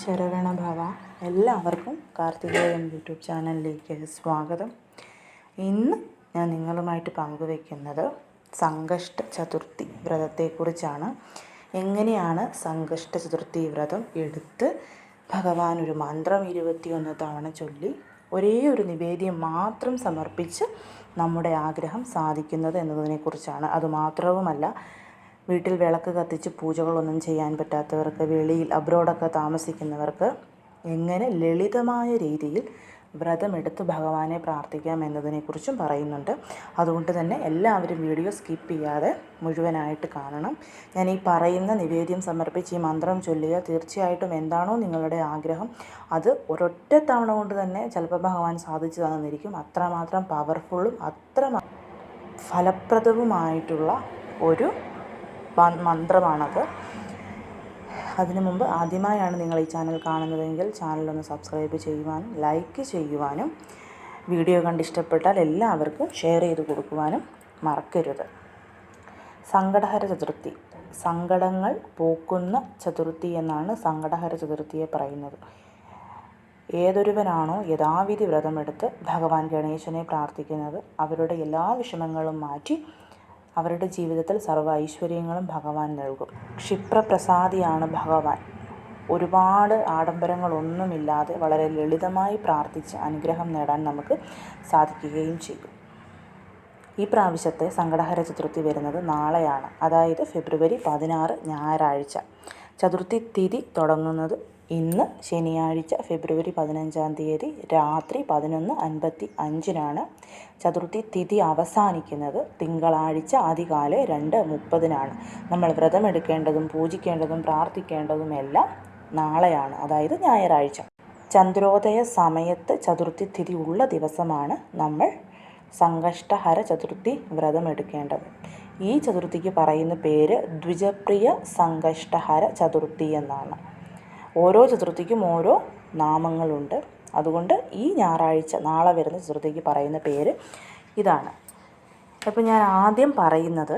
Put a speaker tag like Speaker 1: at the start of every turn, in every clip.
Speaker 1: ശരവണ ഭവ എല്ലാവർക്കും കാർത്തികേയൻ യൂട്യൂബ് ചാനലിലേക്ക് സ്വാഗതം. ഇന്ന് ഞാൻ നിങ്ങളുമായിട്ട് പങ്കുവയ്ക്കുന്നത് സങ്കഷ്ട ചതുർത്ഥി വ്രതത്തെക്കുറിച്ചാണ്. എങ്ങനെയാണ് സങ്കഷ്ട ചതുർത്ഥി വ്രതം എടുത്ത് ഭഗവാൻ ഒരു മന്ത്രം ഇരുപത്തിയൊന്ന് തവണ ചൊല്ലി ഒരേ ഒരു നിവേദ്യം മാത്രം സമർപ്പിച്ച് നമ്മുടെ ആഗ്രഹം സാധിക്കുന്നത് എന്നതിനെക്കുറിച്ചാണ്. അതുമാത്രവുമല്ല വീട്ടിൽ വിളക്ക് കത്തിച്ച് പൂജകളൊന്നും ചെയ്യാൻ പറ്റാത്തവർക്ക് വെളിയിൽ അബ്രോഡൊക്കെ താമസിക്കുന്നവർക്ക് എങ്ങനെ ലളിതമായ രീതിയിൽ വ്രതമെടുത്ത് ഭഗവാനെ പ്രാർത്ഥിക്കാം എന്നതിനെക്കുറിച്ചും പറയുന്നുണ്ട്. അതുകൊണ്ട് തന്നെ എല്ലാവരും വീഡിയോ സ്കിപ്പ് ചെയ്യാതെ മുഴുവനായിട്ട് കാണണം. ഞാൻ ഈ പറയുന്ന നിവേദ്യം സമർപ്പിച്ച് ഈ മന്ത്രം ചൊല്ലുക തീർച്ചയായിട്ടും എന്താണോ നിങ്ങളുടെ ആഗ്രഹം. അത് ഒരൊറ്റ തവണ കൊണ്ട് തന്നെ ചിലപ്പോൾ ഭഗവാൻ സാധിച്ചു തന്നിരിക്കും. അത്രമാത്രം പവർഫുള്ളും അത്ര ഫലപ്രദവുമായിട്ടുള്ള ഒരു മന്ത്രമാണത്. അതിനു മുമ്പ് ആദ്യമായാണ് നിങ്ങൾ ഈ ചാനൽ കാണുന്നതെങ്കിൽ ചാനലൊന്ന് സബ്സ്ക്രൈബ് ചെയ്യുവാനും ലൈക്ക് ചെയ്യുവാനും വീഡിയോ കണ്ട് ഇഷ്ടപ്പെട്ടാൽ എല്ലാവർക്കും ഷെയർ ചെയ്ത് കൊടുക്കുവാനും മറക്കരുത്. സങ്കടഹര ചതുർത്ഥി. സങ്കടങ്ങൾ പോക്കുന്ന ചതുർത്ഥി എന്നാണ് സങ്കടഹര ചതുർത്ഥിയെ പറയുന്നത്. ഏതൊരുവനാണോ യഥാവിധി വ്രതമെടുത്ത് ഭഗവാൻ ഗണേശനെ പ്രാർത്ഥിക്കുന്നത്. അവരുടെ എല്ലാ വിഷമങ്ങളും മാറ്റി അവരുടെ ജീവിതത്തിൽ സർവ ഐശ്വര്യങ്ങളും ഭഗവാൻ നൽകും. ക്ഷിപ്രപ്രസാദിയാണ് ഭഗവാൻ. ഒരുപാട് ആഡംബരങ്ങളൊന്നുമില്ലാതെ വളരെ ലളിതമായി പ്രാർത്ഥിച്ച് അനുഗ്രഹം നേടാൻ നമുക്ക് സാധിക്കുകയും ചെയ്യും ഈ പ്രാവശ്യത്തെ സങ്കടഹര ചതുർത്ഥി വരുന്നത് നാളെയാണ്. അതായത് ഫെബ്രുവരി പതിനാറ് ഞായറാഴ്ച. ചതുർത്ഥി തിഥി തുടങ്ങുന്നത് ഇന്ന് ശനിയാഴ്ച ഫെബ്രുവരി പതിനഞ്ചാം തീയതി രാത്രി പതിനൊന്ന് അൻപത്തി അഞ്ചിനാണ് ചതുർത്ഥി തിഥി അവസാനിക്കുന്നത്. തിങ്കളാഴ്ച അതികാലെ രണ്ട് മുപ്പതിനാണ്. നമ്മൾ വ്രതമെടുക്കേണ്ടതും പൂജിക്കേണ്ടതും പ്രാർത്ഥിക്കേണ്ടതും എല്ലാം നാളെയാണ് അതായത് ഞായറാഴ്ച. ചന്ദ്രോദയ സമയത്ത് ചതുർത്ഥി തിഥി ഉള്ള ദിവസമാണ് നമ്മൾ സങ്കഷ്ടഹര ചതുർത്ഥി വ്രതമെടുക്കേണ്ടത്. ഈ ചതുർത്ഥിക്ക് പറയുന്ന പേര് ദ്വിജപ്രിയ സംഘഷ്ടഹര ചതുർത്ഥി എന്നാണ്. ഓരോ ചതുർത്ഥിക്കും ഓരോ നാമങ്ങളുണ്ട്. അതുകൊണ്ട് ഈ ഞായറാഴ്ച നാളെ വരുന്ന ചതുർത്ഥിക്ക് പറയുന്ന പേര് ഇതാണ്. അപ്പോൾ ഞാൻ ആദ്യം പറയുന്നത്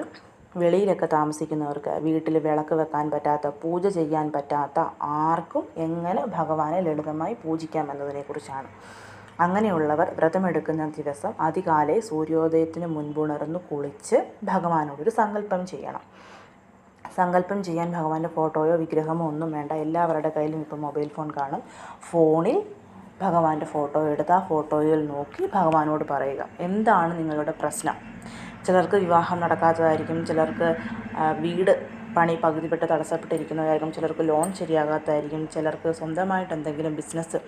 Speaker 1: വെളിയിലൊക്കെ താമസിക്കുന്നവർക്ക് വീട്ടിൽ വിളക്ക് വെക്കാൻ പറ്റാത്ത പൂജ ചെയ്യാൻ പറ്റാത്ത ആർക്കും എങ്ങനെ ഭഗവാനെ ലളിതമായി പൂജിക്കാം എന്നതിനെക്കുറിച്ചാണ്. അങ്ങനെയുള്ളവർ വ്രതമെടുക്കുന്ന ദിവസം അതികാലെ സൂര്യോദയത്തിന് മുൻപുണർന്ന് കുളിച്ച് ഭഗവാനോടൊരു സങ്കല്പം ചെയ്യണം. സങ്കല്പം ചെയ്യാൻ ഭഗവാന്റെ ഫോട്ടോയോ വിഗ്രഹമോ ഒന്നും വേണ്ട. എല്ലാവരുടെ കയ്യിലും ഇപ്പോൾ മൊബൈൽ ഫോൺ കാണും. ഫോണിൽ ഭഗവാന്റെ ഫോട്ടോ എടുത്ത് ആ ഫോട്ടോയിൽ നോക്കി ഭഗവാനോട് പറയുക. എന്താണ് നിങ്ങളുടെ പ്രശ്നം? ചിലർക്ക് വിവാഹം നടക്കാത്തതായിരിക്കും ചിലർക്ക് വീട് പണി പകുതിപ്പെട്ട് തടസ്സപ്പെട്ടിരിക്കുന്നതായിരിക്കും ചിലർക്ക് ലോൺ ശരിയാകാത്തതായിരിക്കും ചിലർക്ക് സ്വന്തമായിട്ട് എന്തെങ്കിലും ബിസിനസ്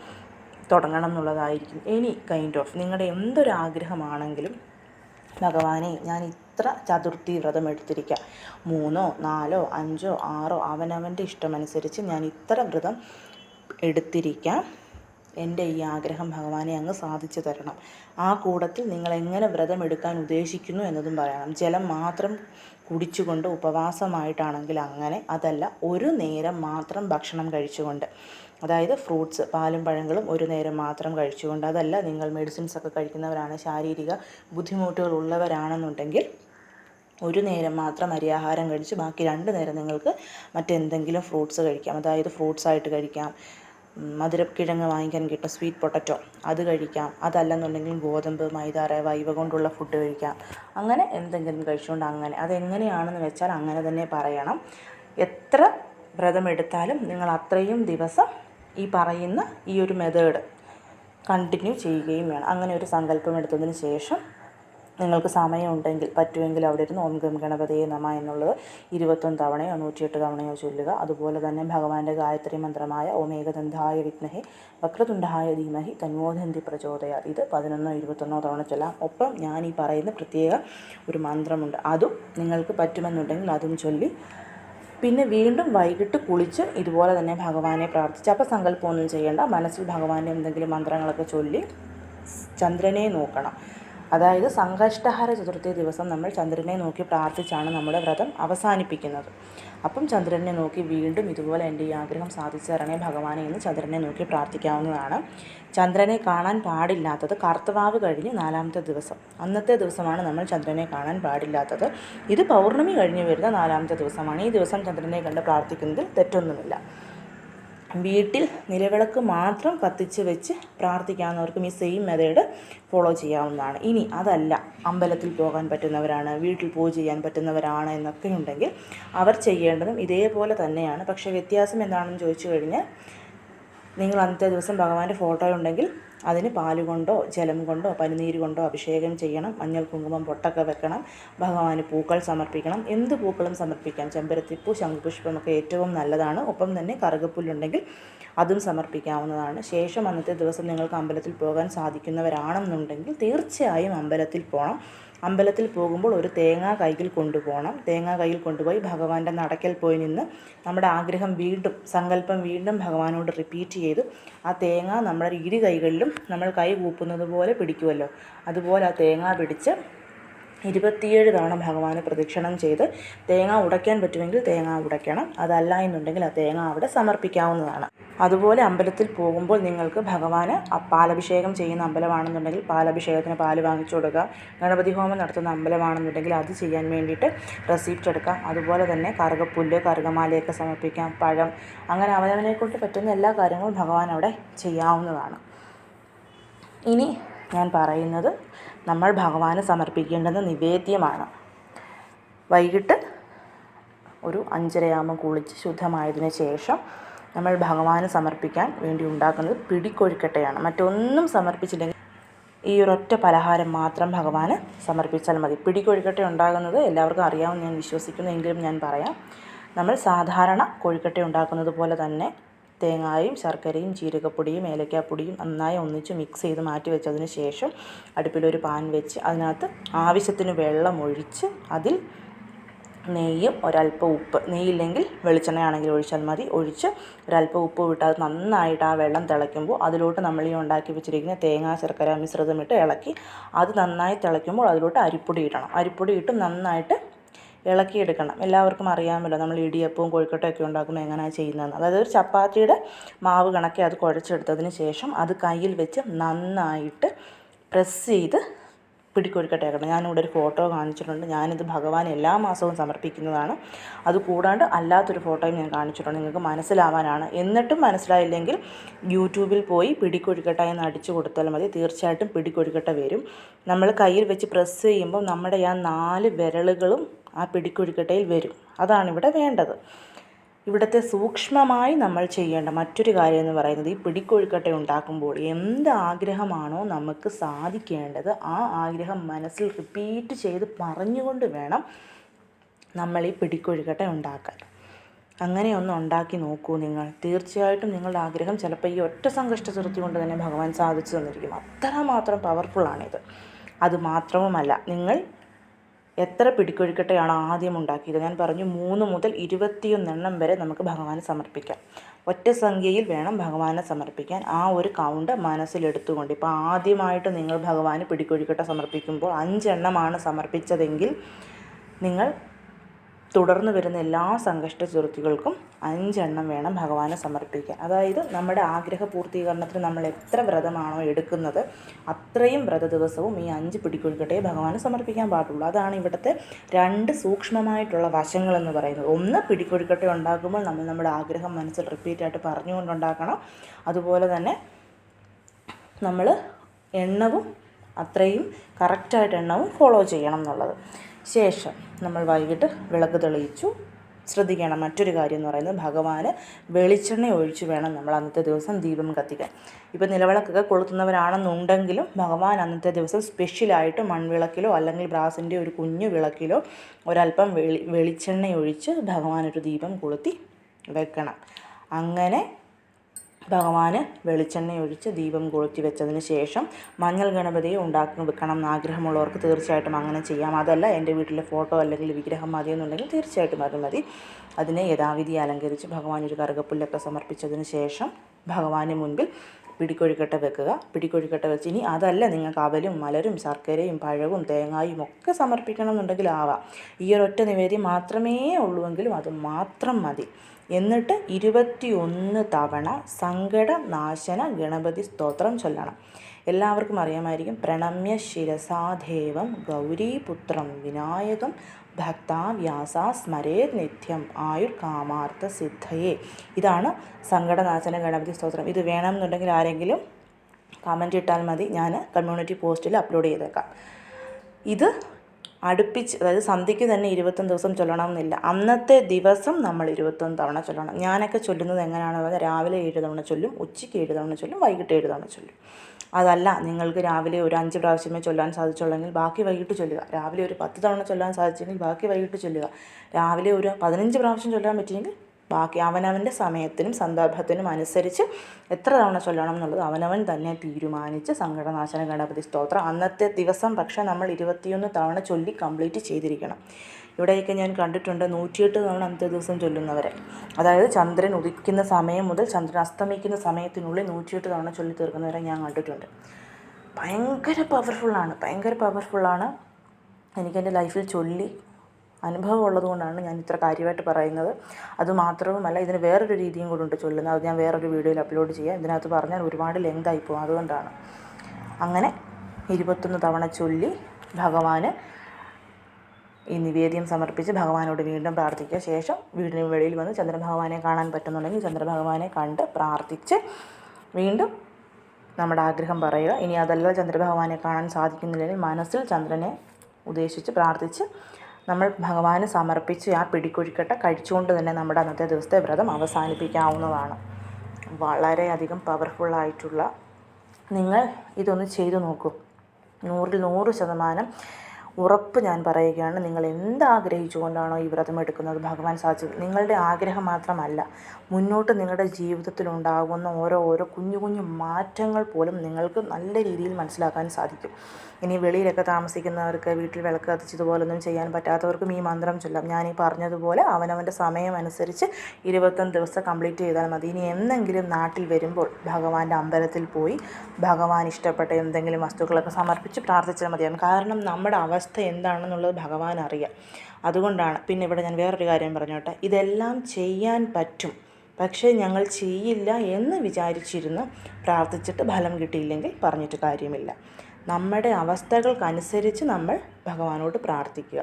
Speaker 1: തുടങ്ങണം എന്നുള്ളതായിരിക്കും. എനി കൈൻഡ് ഓഫ് നിങ്ങളുടെ എന്തൊരാഗ്രഹമാണെങ്കിലും ഭഗവാനെ ഞാൻ ഇത്ര ചതുർത്ഥി വ്രതം എടുത്തിരിക്കുക മൂന്നോ നാലോ അഞ്ചോ ആറോ അവനവന്റെ ഇഷ്ടമനുസരിച്ച് ഞാൻ ഇത്ര വ്രതം എടുത്തിരിക്കാം. എന്റെ ഈ ആഗ്രഹം ഭഗവാനെ അങ്ങ് സാധിച്ചു തരണം. ആ കൂടത്തിൽ നിങ്ങൾ എങ്ങനെ വ്രതം എടുക്കാൻ ഉദ്ദേശിക്കുന്നു എന്നതും പറയണം. ജലം മാത്രം കുടിച്ചുകൊണ്ട് ഉപവാസമായിട്ടാണെങ്കിൽ അങ്ങനെ അതല്ല ഒരു നേരം മാത്രം ഭക്ഷണം കഴിച്ചുകൊണ്ട്. അതായത് ഫ്രൂട്ട്സ് പാലും പഴങ്ങളും ഒരു നേരം മാത്രം കഴിച്ചുകൊണ്ട്. അതല്ല നിങ്ങൾ മെഡിസിൻസ് ഒക്കെ കഴിക്കുന്നവരാണ് ശാരീരിക ബുദ്ധിമുട്ടുകൾ ഉള്ളവരാണെന്നുണ്ടെങ്കിൽ ഒരു നേരം മാത്രം അരിയാഹാരം കഴിച്ച് ബാക്കി രണ്ട് നേരം നിങ്ങൾക്ക് മറ്റെന്തെങ്കിലും ഫ്രൂട്ട്സ് കഴിക്കാം. അതായത് ഫ്രൂട്ട്സ് ആയിട്ട് കഴിക്കാം. മധുരക്കിഴങ്ങ് വാങ്ങിക്കാൻ കിട്ടും സ്വീറ്റ് പൊട്ടറ്റോ അത് കഴിക്കാം. അതല്ലെന്നുണ്ടെങ്കിൽ ഗോതമ്പ് മൈദ റവ ഇവ കൊണ്ടുള്ള ഫുഡ് കഴിക്കാം. അങ്ങനെ എന്തെങ്കിലും കഴിച്ചുകൊണ്ട് അങ്ങനെ. അതെങ്ങനെയാണെന്ന് വെച്ചാൽ അങ്ങനെ തന്നെ പറയണം. എത്ര വ്രതമെടുത്താലും നിങ്ങൾ അത്രയും ദിവസം ഈ പറയുന്ന ഈ ഒരു മെത്തേഡ് കണ്ടിന്യൂ ചെയ്യുകയും വേണം. അങ്ങനെ ഒരു സങ്കല്പം എടുത്തതിന് ശേഷം നിങ്ങൾക്ക് സമയമുണ്ടെങ്കിൽ പറ്റുമെങ്കിൽ അവിടെ ഇരുന്ന് ഓം ഗം ഗണപതിയെ നമ എന്നുള്ളത് ഇരുപത്തൊന്ന് തവണയോ നൂറ്റിയെട്ട് തവണയോ ചൊല്ലുക. അതുപോലെ തന്നെ ഭഗവാന്റെ ഗായത്രി മന്ത്രമായ ഓം ഏകദന്ധായ വിഘ്നഹി വക്രതുണ്ഡായ ധീമഹി തന്മോദന്തി പ്രചോദയ ഇത് പതിനൊന്നോ ഇരുപത്തൊന്നോ തവണ ചൊല്ലാം. ഒപ്പം ഞാൻ ഈ പറയുന്ന പ്രത്യേക ഒരു മന്ത്രമുണ്ട്. അതും നിങ്ങൾക്ക് പറ്റുമെന്നുണ്ടെങ്കിൽ അതും ചൊല്ലി. പിന്നെ വീണ്ടും വൈകിട്ട് കുളിച്ച് ഇതുപോലെ തന്നെ ഭഗവാനെ പ്രാർത്ഥിച്ച്. അപ്പോൾ സങ്കല്പമൊന്നും ചെയ്യേണ്ട. മനസ്സിൽ ഭഗവാന്റെ എന്തെങ്കിലും മന്ത്രങ്ങളൊക്കെ ചൊല്ലി ചന്ദ്രനെ നോക്കണം. അതായത് സംകഷ്ടഹാര ചതുർത്ഥി ദിവസം നമ്മൾ ചന്ദ്രനെ നോക്കി പ്രാർത്ഥിച്ചാണ് നമ്മുടെ വ്രതം അവസാനിപ്പിക്കുന്നത്. അപ്പം ചന്ദ്രനെ നോക്കി വീണ്ടും ഇതുപോലെ എന്റെ ഈ ആഗ്രഹം സാധിച്ചു തരണേ ഭഗവാനെ എന്ന് ചന്ദ്രനെ നോക്കി പ്രാർത്ഥിക്കാവുന്നതാണ്. ചന്ദ്രനെ കാണാൻ പാടില്ലാത്തത് കർത്തവാവ് കഴിഞ്ഞ് നാലാമത്തെ ദിവസം. അന്നത്തെ ദിവസമാണ് നമ്മൾ ചന്ദ്രനെ കാണാൻ പാടില്ലാത്തത്. ഇത് പൗർണമി കഴിഞ്ഞ് വരുന്ന നാലാമത്തെ ദിവസമാണ്. ഈ ദിവസം ചന്ദ്രനെ കണ്ട് പ്രാർത്ഥിക്കുന്നതിൽ തെറ്റൊന്നുമില്ല. വീട്ടിൽ നിലവിളക്ക് മാത്രം കത്തിച്ച് വെച്ച് പ്രാർത്ഥിക്കാവുന്നവർക്കും ഈ സെയിം മെത്തേഡ് ഫോളോ ചെയ്യാവുന്നതാണ്. ഇനി അതല്ല അമ്പലത്തിൽ പോകാൻ പറ്റുന്നവരാണ് വീട്ടിൽ പൂജ ചെയ്യാൻ പറ്റുന്നവരാണ് എന്നൊക്കെ ഉണ്ടെങ്കിൽ അവർ ചെയ്യേണ്ടതും ഇതേപോലെ തന്നെയാണ്. പക്ഷേ വ്യത്യാസം എന്താണെന്ന് ചോദിച്ചു കഴിഞ്ഞാൽ നിങ്ങൾ അന്നത്തെ ദിവസം ഭഗവാന്റെ ഫോട്ടോ ഉണ്ടെങ്കിൽ അതിന് പാൽ കൊണ്ടോ ജലം കൊണ്ടോ പനിനീര് കൊണ്ടോ അഭിഷേകം ചെയ്യണം. മഞ്ഞൾ കുങ്കുമം പൊട്ടൊക്കെ വെക്കണം. ഭഗവാന് പൂക്കൾ സമർപ്പിക്കണം. എന്ത് പൂക്കളും സമർപ്പിക്കാം? ചെമ്പരത്തിപ്പൂ ശംഖുപുഷ്പമൊക്കെ ഏറ്റവും നല്ലതാണ്. ഒപ്പം തന്നെ കറുകപ്പുല്ലുണ്ടെങ്കിൽ അതും സമർപ്പിക്കാവുന്നതാണ്. ശേഷം അന്നത്തെ ദിവസം നിങ്ങൾക്ക് അമ്പലത്തിൽ പോകാൻ സാധിക്കുന്നവരാണെന്നുണ്ടെങ്കിൽ തീർച്ചയായും അമ്പലത്തിൽ പോകണം അമ്പലത്തിൽ പോകുമ്പോൾ ഒരു തേങ്ങ കയ്യിൽ കൊണ്ടുപോകണം. തേങ്ങ കൈയിൽ കൊണ്ടുപോയി ഭഗവാന്റെ നടക്കൽ പോയി നിന്ന് നമ്മുടെ ആഗ്രഹം വീണ്ടും സങ്കല്പം വീണ്ടും ഭഗവാനോട് റിപ്പീറ്റ് ചെയ്ത് ആ തേങ്ങ നമ്മുടെ ഇരു കൈകളിലും നമ്മൾ കൈ കൂപ്പുന്നത് പോലെ പിടിക്കുമല്ലോ അതുപോലെ ആ തേങ്ങ പിടിച്ച് ഇരുപത്തിയേഴ് തവണ ഭഗവാനെ പ്രദക്ഷിണം ചെയ്ത് തേങ്ങ ഉടയ്ക്കാൻ പറ്റുമെങ്കിൽ തേങ്ങ ഉടയ്ക്കണം. അതല്ല എന്നുണ്ടെങ്കിൽ ആ തേങ്ങ അവിടെ സമർപ്പിക്കാവുന്നതാണ്. അതുപോലെ അമ്പലത്തിൽ പോകുമ്പോൾ നിങ്ങൾക്ക് ഭഗവാന് പാലഭിഷേകം ചെയ്യുന്ന അമ്പലമാണെന്നുണ്ടെങ്കിൽ പാലഭിഷേകത്തിന് പാൽ വാങ്ങിച്ചു കൊടുക്കുക. ഗണപതി ഹോമം നടത്തുന്ന അമ്പലമാണെന്നുണ്ടെങ്കിൽ അത് ചെയ്യാൻ വേണ്ടിയിട്ട് റെസിപ്റ്റ് എടുക്കാം അതുപോലെ തന്നെ കറുകപ്പുല്ല് കറുകമാലയൊക്കെ സമർപ്പിക്കാം പഴം അങ്ങനെ അവനവനെക്കൊണ്ട് പറ്റുന്ന എല്ലാ കാര്യങ്ങളും ഭഗവാൻ അവിടെ ചെയ്യാവുന്നതാണ്. ഇനി ഞാൻ പറയുന്നത് നമ്മൾ ഭഗവാന് സമർപ്പിക്കേണ്ടുന്ന നിവേദ്യമാണ്. വൈകിട്ട് ഒരു അഞ്ചരയാകുമ്പോൾ കുളിച്ച് ശുദ്ധമായതിനു ശേഷം നമ്മൾ ഭഗവാന് സമർപ്പിക്കാൻ വേണ്ടി ഉണ്ടാക്കുന്നത് പിടിക്കൊഴുക്കട്ടയാണ്. മറ്റൊന്നും സമർപ്പിച്ചില്ലെങ്കിൽ ഈ ഒരൊറ്റ പലഹാരം മാത്രം ഭഗവാന് സമർപ്പിച്ചാൽ മതി. പിടിക്കൊഴുക്കട്ട ഉണ്ടാകുന്നത് എല്ലാവർക്കും അറിയാമെന്ന് ഞാൻ വിശ്വസിക്കുന്നു. എങ്കിലും ഞാൻ പറയാം നമ്മൾ സാധാരണ കൊഴുക്കട്ട ഉണ്ടാക്കുന്നത് പോലെ തന്നെ തേങ്ങായും ശർക്കരയും ജീരകപ്പൊടിയും ഏലക്കാപ്പൊടിയും നന്നായി ഒന്നിച്ച് മിക്സ് ചെയ്ത് മാറ്റി വെച്ചതിന് ശേഷം അടുപ്പിലൊരു പാൻ വെച്ച് അതിനകത്ത് ആവശ്യത്തിന് വെള്ളം ഒഴിച്ച് അതിൽ നെയ്യും ഒരല്പം ഉപ്പ്. നെയ്യില്ലെങ്കിൽ വെളിച്ചെണ്ണയാണെങ്കിൽ ഒഴിച്ചാൽ മതി. ഒഴിച്ച് ഒരല്പം ഉപ്പ് വിട്ട് അത് നന്നായിട്ട് ആ വെള്ളം തിളയ്ക്കുമ്പോൾ അതിലോട്ട് നമ്മൾ ഈ ഉണ്ടാക്കി വെച്ചിരിക്കുന്ന തേങ്ങാ ശർക്കര മിശ്രിതം ഇട്ട് ഇളക്കി അത് നന്നായി തിളയ്ക്കുമ്പോൾ അതിലോട്ട് അരിപ്പൊടി ഇടണം. അരിപ്പൊടി ഇട്ട് നന്നായിട്ട് ഇളക്കിയെടുക്കണം. എല്ലാവർക്കും അറിയാമല്ലോ നമ്മൾ ഇടിയപ്പവും കോഴിക്കട്ടയൊക്കെ ഉണ്ടാക്കുമ്പോൾ എങ്ങനെയാണ് ചെയ്യുന്നതെന്ന്. അതായത് ഒരു ചപ്പാത്തിയുടെ മാവ് കണക്കെ അത് കുഴച്ചെടുത്തതിന് ശേഷം അത് കയ്യിൽ വെച്ച് നന്നായിട്ട് പ്രസ് ചെയ്ത് പിടിക്കൊഴുക്കട്ടയാക്കണം ഞാനിവിടെ ഒരു ഫോട്ടോ കാണിച്ചിട്ടുണ്ട്. ഞാനിത് ഭഗവാൻ എല്ലാ മാസവും സമർപ്പിക്കുന്നതാണ്. അതുകൂടാണ്ട് അല്ലാത്തൊരു ഫോട്ടോയും ഞാൻ കാണിച്ചിട്ടുണ്ട്. നിങ്ങൾക്ക് മനസ്സിലാവാനാണ്. എന്നിട്ടും മനസ്സിലായില്ലെങ്കിൽ യൂട്യൂബിൽ പോയി പിടിക്കൊഴുക്കട്ട എന്ന് അടിച്ചു കൊടുത്താൽ മതി. തീർച്ചയായിട്ടും പിടിക്കൊഴുക്കട്ട വരും. നമ്മൾ കയ്യിൽ വെച്ച് പ്രസ് ചെയ്യുമ്പോൾ നമ്മുടെ ആ നാല് വിരലുകളും ആ പിടിക്കൊഴുക്കട്ടയിൽ വരും. അതാണ് ഇവിടെ വേണ്ടത്. ഇവിടുത്തെ സൂക്ഷ്മമായി നമ്മൾ ചെയ്യേണ്ട മറ്റൊരു കാര്യം എന്ന് പറയുന്നത് ഈ പിടിക്കൊഴുക്കട്ട ഉണ്ടാക്കുമ്പോൾ എന്ത് ആഗ്രഹമാണോ നമുക്ക് സാധിക്കേണ്ടത് ആ ആഗ്രഹം മനസ്സിൽ റിപ്പീറ്റ് ചെയ്ത് പറഞ്ഞുകൊണ്ട് വേണം നമ്മൾ ഈ പിടിക്കൊഴുക്കട്ട ഉണ്ടാക്കാൻ. അങ്ങനെ ഒന്ന് ഉണ്ടാക്കി നോക്കൂ നിങ്ങൾ. തീർച്ചയായിട്ടും നിങ്ങളുടെ ആഗ്രഹം ചിലപ്പോൾ ഈ ഒറ്റ സങ്കഷ്ട ചെറുത്തി കൊണ്ട് തന്നെ ഭഗവാൻ സാധിച്ചു തന്നിരിക്കും. അത്രമാത്രം പവർഫുള്ളാണിത് അത് മാത്രവുമല്ല നിങ്ങൾ എത്ര പിടിക്കൊഴുക്കട്ടയാണ് ആദ്യം ഉണ്ടാക്കിയത്? ഞാൻ പറഞ്ഞു മൂന്ന് മുതൽ ഇരുപത്തിയൊന്നെണ്ണം വരെ നമുക്ക് ഭഗവാന് സമർപ്പിക്കാം. ഒറ്റ സംഖ്യയിൽ വേണം ഭഗവാനെ സമർപ്പിക്കാൻ. ആ ഒരു കൗണ്ട് മനസ്സിലെടുത്തുകൊണ്ട് ഇപ്പോൾ ആദ്യമായിട്ട് നിങ്ങൾ ഭഗവാന് പിടിക്കൊഴുക്കട്ട സമർപ്പിക്കുമ്പോൾ അഞ്ചെണ്ണമാണ് സമർപ്പിച്ചതെങ്കിൽ നിങ്ങൾ തുടർന്ന് വരുന്ന എല്ലാ സങ്കഷ്ട ചതുർത്ഥികൾക്കും അഞ്ചെണ്ണം വേണം ഭഗവാന് സമർപ്പിക്കാൻ. അതായത് നമ്മുടെ ആഗ്രഹ പൂർത്തീകരണത്തിന് നമ്മൾ എത്ര വ്രതമാണോ എടുക്കുന്നത് അത്രയും വ്രത ദിവസവും ഈ അഞ്ച് പിടിക്കൊഴുക്കട്ടെ ഭഗവാന് സമർപ്പിക്കാൻ പാടുള്ളൂ. അതാണ് ഇവിടുത്തെ രണ്ട് സൂക്ഷ്മമായിട്ടുള്ള വശങ്ങളെന്ന് പറയുന്നത്. ഒന്ന് പിടിക്കൊഴുക്കട്ടെ ഉണ്ടാക്കുമ്പോൾ നമ്മൾ നമ്മുടെ ആഗ്രഹം മനസ്സിൽ റിപ്പീറ്റായിട്ട് പറഞ്ഞുകൊണ്ടുണ്ടാക്കണം. അതുപോലെ തന്നെ നമ്മൾ എണ്ണവും അത്രയും കറക്റ്റായിട്ട് എണ്ണവും ഫോളോ ചെയ്യണം എന്നുള്ളത്. ശേഷം നമ്മൾ വൈകിട്ട് വിളക്ക് തെളിയിച്ചു. ശ്രദ്ധിക്കണം. മറ്റൊരു കാര്യം എന്ന് പറയുന്നത് ഭഗവാന് വെളിച്ചെണ്ണ ഒഴിച്ച് വേണം നമ്മൾ അന്നത്തെ ദിവസം ദീപം കത്തിക്കാൻ. ഇപ്പം നിലവിളക്കൊക്കെ കൊളുത്തുന്നവരാണെന്നുണ്ടെങ്കിലും ഭഗവാൻ അന്നത്തെ ദിവസം സ്പെഷ്യലായിട്ട് മൺവിളക്കിലോ അല്ലെങ്കിൽ ബ്രാസിന്റെ ഒരു കുഞ്ഞു വിളക്കിലോ ഒരല്പം വെളി വെളിച്ചെണ്ണ ഒഴിച്ച് ഭഗവാനൊരു ദീപം കൊളുത്തി വെക്കണം. അങ്ങനെ ഭഗവാന് വെളിച്ചെണ്ണ ഒഴിച്ച് ദീപം കൊളുത്തി വെച്ചതിന് ശേഷം മഞ്ഞൾ ഗണപതിയെ ഉണ്ടാക്കി വെക്കണം എന്ന് ആഗ്രഹമുള്ളവർക്ക് തീർച്ചയായിട്ടും അങ്ങനെ ചെയ്യാം. അതല്ല എന്റെ വീട്ടിലെ ഫോട്ടോ അല്ലെങ്കിൽ വിഗ്രഹം മതി എന്നുണ്ടെങ്കിൽ തീർച്ചയായിട്ടും അത് മതി. അതിനെ യഥാവിധി അലങ്കരിച്ച് ഭഗവാൻ ഒരു കറുകപ്പുല്ലൊക്കെ സമർപ്പിച്ചതിന് ശേഷം ഭഗവാന് മുൻപിൽ പിടിക്കൊഴുക്കട്ട വെക്കുക. പിടിക്കൊഴുക്കട്ട വെച്ച് ഇനി അതല്ല നിങ്ങൾക്ക് അവലും മലരും ശർക്കരയും പഴവും തേങ്ങായും ഒക്കെ സമർപ്പിക്കണം എന്നുണ്ടെങ്കിൽ ആവാം. ഈ ഒരൊറ്റ നിവേദ്യം മാത്രമേ ഉള്ളൂവെങ്കിലും അത് മാത്രം മതി. എന്നിട്ട് ഇരുപത്തി ഒന്ന് തവണ സങ്കടനാശന ഗണപതി സ്തോത്രം ചൊല്ലണം. എല്ലാവർക്കും അറിയാമായിരിക്കും പ്രണമ്യ ശിരസാദേവം ഗൗരീപുത്രം വിനായകം ഭക്താവ്യാസ സ്മരേ നിത്യം ആയുർ കാമാർത്ഥ സിദ്ധയെ. ഇതാണ് സങ്കടനാശന ഗണപതി സ്തോത്രം. ഇത് വേണമെന്നുണ്ടെങ്കിൽ ആരെങ്കിലും കമന്റ് ഇട്ടാൽ മതി. ഞാൻ കമ്മ്യൂണിറ്റി പോസ്റ്റിൽ അപ്ലോഡ് ചെയ്തേക്കാം. ഇത് അടുപ്പിച്ച് അതായത് സന്ധ്യയ്ക്ക് തന്നെ ഇരുപത്തൊന്ന് ദിവസം ചൊല്ലണമെന്നില്ല. അന്നത്തെ ദിവസം നമ്മൾ ഇരുപത്തൊന്ന് തവണ ചൊല്ലണം. ഞാനൊക്കെ ചൊല്ലുന്നത് എങ്ങനെയാണെന്ന് പറഞ്ഞാൽ രാവിലെ ഏഴ് തവണ ചൊല്ലും ഉച്ചയ്ക്ക് ഏഴ് തവണ ചൊല്ലും വൈകിട്ട് ഏഴ് തവണ ചൊല്ലും. അതല്ല നിങ്ങൾക്ക് രാവിലെ ഒരു അഞ്ച് പ്രാവശ്യമേ ചൊല്ലാൻ സാധിച്ചുള്ളെങ്കിൽ ബാക്കി വൈകിട്ട് ചൊല്ലുക. രാവിലെ ഒരു പത്ത് തവണ ചൊല്ലാൻ സാധിച്ചെങ്കിൽ ബാക്കി വൈകിട്ട് ചൊല്ലുക. രാവിലെ ഒരു പതിനഞ്ച് പ്രാവശ്യം ചൊല്ലാൻ പറ്റിയെങ്കിൽ ബാക്കി അവനവന്റെ സമയത്തിനും സന്ദർഭത്തിനും അനുസരിച്ച് എത്ര തവണ ചൊല്ലണം എന്നുള്ളത് അവനവൻ തന്നെ തീരുമാനിച്ച് സങ്കടനാശന ഗണപതി സ്തോത്രം. അന്നത്തെ ദിവസം പക്ഷേ നമ്മൾ ഇരുപത്തിയൊന്ന് തവണ ചൊല്ലി കംപ്ലീറ്റ് ചെയ്തിരിക്കണം. ഇവിടെയൊക്കെ ഞാൻ കണ്ടിട്ടുണ്ട് നൂറ്റിയെട്ട് തവണ അന്നത്തെ ദിവസം ചൊല്ലുന്നവരെ. അതായത് ചന്ദ്രൻ ഉദിക്കുന്ന സമയം മുതൽ ചന്ദ്രൻ അസ്തമിക്കുന്ന സമയത്തിനുള്ളിൽ നൂറ്റിയെട്ട് തവണ ചൊല്ലി തീർക്കുന്നവരെ ഞാൻ കണ്ടിട്ടുണ്ട്. ഭയങ്കര പവർഫുള്ളാണ് ഭയങ്കര പവർഫുള്ളാണ് എനിക്കെന്റെ ലൈഫിൽ ചൊല്ലി അനുഭവം ഉള്ളതുകൊണ്ടാണ് ഞാൻ ഇത്ര കാര്യമായിട്ട് പറയുന്നത്. അതുമാത്രവുമല്ല ഇതിന് വേറൊരു രീതിയും കൂടെ ഉണ്ട് ചൊല്ലുന്നത്. അത് ഞാൻ വേറൊരു വീഡിയോയിൽ അപ്ലോഡ് ചെയ്യാം. ഇതിനകത്ത് പറഞ്ഞാൽ ഒരുപാട് ലെങ്തായി പോകും. അതുകൊണ്ടാണ്. അങ്ങനെ ഇരുപത്തൊന്ന് തവണ ചൊല്ലി ഭഗവാന് ഈ നിവേദ്യം സമർപ്പിച്ച് ഭഗവാനോട് വീണ്ടും പ്രാർത്ഥിക്കുക. ശേഷം വീടിന് വെളിയിൽ വന്ന് ചന്ദ്രഭഗവാനെ കാണാൻ പറ്റുന്നുണ്ടെങ്കിൽ ചന്ദ്രഭഗവാനെ കണ്ട് പ്രാർത്ഥിച്ച് വീണ്ടും നമ്മുടെ ആഗ്രഹം പറയുക. ഇനി അതല്ല ചന്ദ്രഭഗവാനെ കാണാൻ സാധിക്കുന്നില്ലെങ്കിൽ മനസ്സിൽ ചന്ദ്രനെ ഉദ്ദേശിച്ച് പ്രാർത്ഥിച്ച് നമ്മൾ ഭഗവാന് സമർപ്പിച്ച് ആ പിടിക്കൊഴിക്കട്ട കഴിച്ചുകൊണ്ട് തന്നെ നമ്മുടെ അന്നത്തെ ദിവസത്തെ വ്രതം അവസാനിപ്പിക്കാവുന്നതാണ്. വളരെയധികം പവർഫുള്ളായിട്ടുള്ള നിങ്ങൾ ഇതൊന്ന് ചെയ്തു നോക്കൂ. നൂറിൽ നൂറ് ശതമാനം ഉറപ്പ് ഞാൻ പറയുകയാണ്. നിങ്ങൾ എന്ത് ആഗ്രഹിച്ചുകൊണ്ടാണോ ഈ വ്രതം എടുക്കുന്നത് ഭഗവാൻ സാധിച്ചത്? നിങ്ങളുടെ ആഗ്രഹം മാത്രമല്ല മുന്നോട്ട് നിങ്ങളുടെ ജീവിതത്തിൽ ഉണ്ടാകുന്ന ഓരോ ഓരോ കുഞ്ഞു കുഞ്ഞു മാറ്റങ്ങൾ പോലും നിങ്ങൾക്ക് നല്ല രീതിയിൽ മനസ്സിലാക്കാൻ സാധിക്കും. ഇനി വെളിയിലൊക്കെ താമസിക്കുന്നവർക്ക് വീട്ടിൽ വിളക്ക് കത്തിച്ചതുപോലൊന്നും ചെയ്യാൻ പറ്റാത്തവർക്കും ഈ മന്ത്രം ചൊല്ലാം. ഞാൻ ഈ പറഞ്ഞതുപോലെ അവനവന്റെ സമയം അനുസരിച്ച് ഇരുപത്തൊന്ന് ദിവസം കംപ്ലീറ്റ് ചെയ്താൽ മതി. ഇനി എന്തെങ്കിലും നാട്ടിൽ വരുമ്പോൾ ഭഗവാന്റെ അമ്പലത്തിൽ പോയി ഭഗവാൻ ഇഷ്ടപ്പെട്ട എന്തെങ്കിലും വസ്തുക്കളൊക്കെ സമർപ്പിച്ച് പ്രാർത്ഥിച്ചാൽ മതിയാകും. കാരണം നമ്മുടെ അവസ്ഥ എന്താണെന്നുള്ളത് ഭഗവാൻ അറിയാം. അതുകൊണ്ടാണ്. പിന്നെ ഇവിടെ ഞാൻ വേറൊരു കാര്യം പറഞ്ഞോട്ടെ. ഇതെല്ലാം ചെയ്യാൻ പറ്റും. പക്ഷേ ഞങ്ങൾ ചെയ്യില്ല എന്ന് വിചാരിച്ചിരുന്ന്. പ്രാർത്ഥിച്ചിട്ട് ഫലം കിട്ടിയില്ലെങ്കിൽ പറഞ്ഞിട്ട് കാര്യമില്ല. നമ്മുടെ അവസ്ഥകൾക്കനുസരിച്ച് നമ്മൾ ഭഗവാനോട് പ്രാർത്ഥിക്കുക.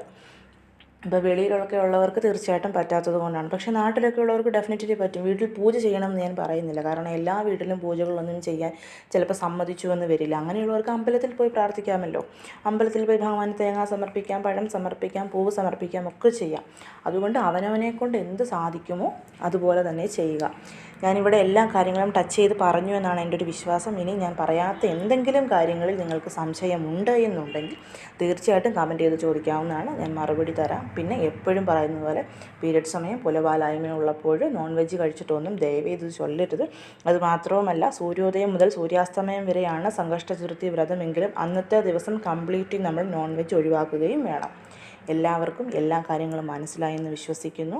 Speaker 1: ഇപ്പോൾ വെളിയിലൊക്കെ ഉള്ളവർക്ക് തീർച്ചയായിട്ടും പറ്റാത്തത് കൊണ്ടാണ്. പക്ഷേ നാട്ടിലൊക്കെ ഉള്ളവർക്ക് ഡെഫിനറ്റ്ലി പറ്റും. വീട്ടിൽ പൂജ ചെയ്യണം എന്ന് ഞാൻ പറയുന്നില്ല. കാരണം എല്ലാ വീട്ടിലും പൂജകളൊന്നും ചെയ്യാൻ ചിലപ്പോൾ സമ്മതിച്ചു എന്ന് വരില്ല. അങ്ങനെയുള്ളവർക്ക് അമ്പലത്തിൽ പോയി പ്രാർത്ഥിക്കാമല്ലോ. അമ്പലത്തിൽ പോയി ഭഗവാന് തേങ്ങ സമർപ്പിക്കാം പഴം സമർപ്പിക്കാം പൂവ് സമർപ്പിക്കാം ഒക്കെ ചെയ്യാം. അതുകൊണ്ട് അവനവനെ കൊണ്ട് എന്ത് സാധിക്കുമോ അതുപോലെ തന്നെ ചെയ്യുക. ഞാനിവിടെ എല്ലാ കാര്യങ്ങളും ടച്ച് ചെയ്ത് പറഞ്ഞു എന്നാണ് എന്റെ ഒരു വിശ്വാസം. ഇനി ഞാൻ പറയാത്ത എന്തെങ്കിലും കാര്യങ്ങളിൽ നിങ്ങൾക്ക് സംശയമുണ്ട് എന്നുണ്ടെങ്കിൽ തീർച്ചയായിട്ടും കമന്റ് ചെയ്ത് ചോദിക്കാവുന്നതാണ്. ഞാൻ മറുപടി തരാം. പിന്നെ എപ്പോഴും പറയുന്നത് പോലെ പീരിയഡ് സമയം പുലവാലായ്മ ഉള്ളപ്പോൾ നോൺ വെജ് കഴിച്ചിട്ടൊന്നും ദയവേത് ചൊല്ലരുത്. അത് മാത്രവുമല്ല സൂര്യോദയം മുതൽ സൂര്യാസ്തമയം വരെയാണ് സംകഷ്ട ചതുർത്ഥി വ്രതമെങ്കിലും അന്നത്തെ ദിവസം കംപ്ലീറ്റ്ലി നമ്മൾ നോൺ വെജ് ഒഴിവാക്കുകയും വേണം. എല്ലാവർക്കും എല്ലാ കാര്യങ്ങളും മനസ്സിലായെന്ന് വിശ്വസിക്കുന്നു.